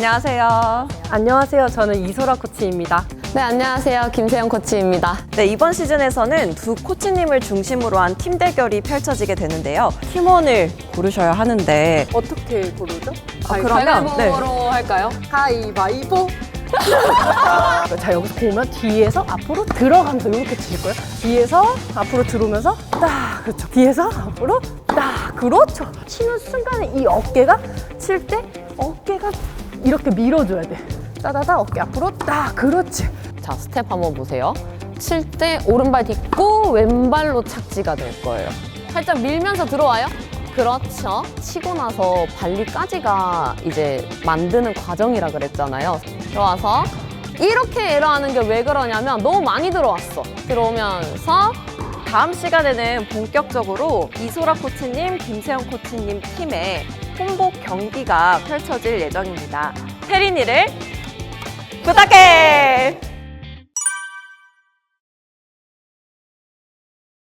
안녕하세요. 안녕하세요. 저는 이소라 코치입니다. 네, 안녕하세요. 김세영 코치입니다. 네, 이번 시즌에서는 두 코치님을 중심으로 한 팀 대결이 펼쳐지게 되는데요. 팀원을 고르셔야 하는데 어떻게 고르죠? 아, 그러면 네. 가위바위보로 할까요? 가위바위보. 자 여기서 보면 뒤에서 앞으로 들어가면서 이렇게 칠 거예요. 뒤에서 앞으로 들어오면서 딱 그렇죠. 뒤에서 앞으로 딱 그렇죠. 치는 순간에 이 어깨가 칠 때 어깨가 이렇게 밀어줘야 돼. 따다다 어깨 앞으로 딱 그렇지. 자, 스텝 한번 보세요. 칠 때 오른발 딛고 왼발로 착지가 될 거예요. 살짝 밀면서 들어와요. 그렇죠. 치고 나서 발리까지가 이제 만드는 과정이라 그랬잖아요. 들어와서 이렇게 에러하는 게 왜 그러냐면 너무 많이 들어왔어. 들어오면서 다음 시간에는 본격적으로 이소라 코치님, 김세영 코치님 팀의 홍보 경기가 펼쳐질 예정입니다. 태린이를 부탁해!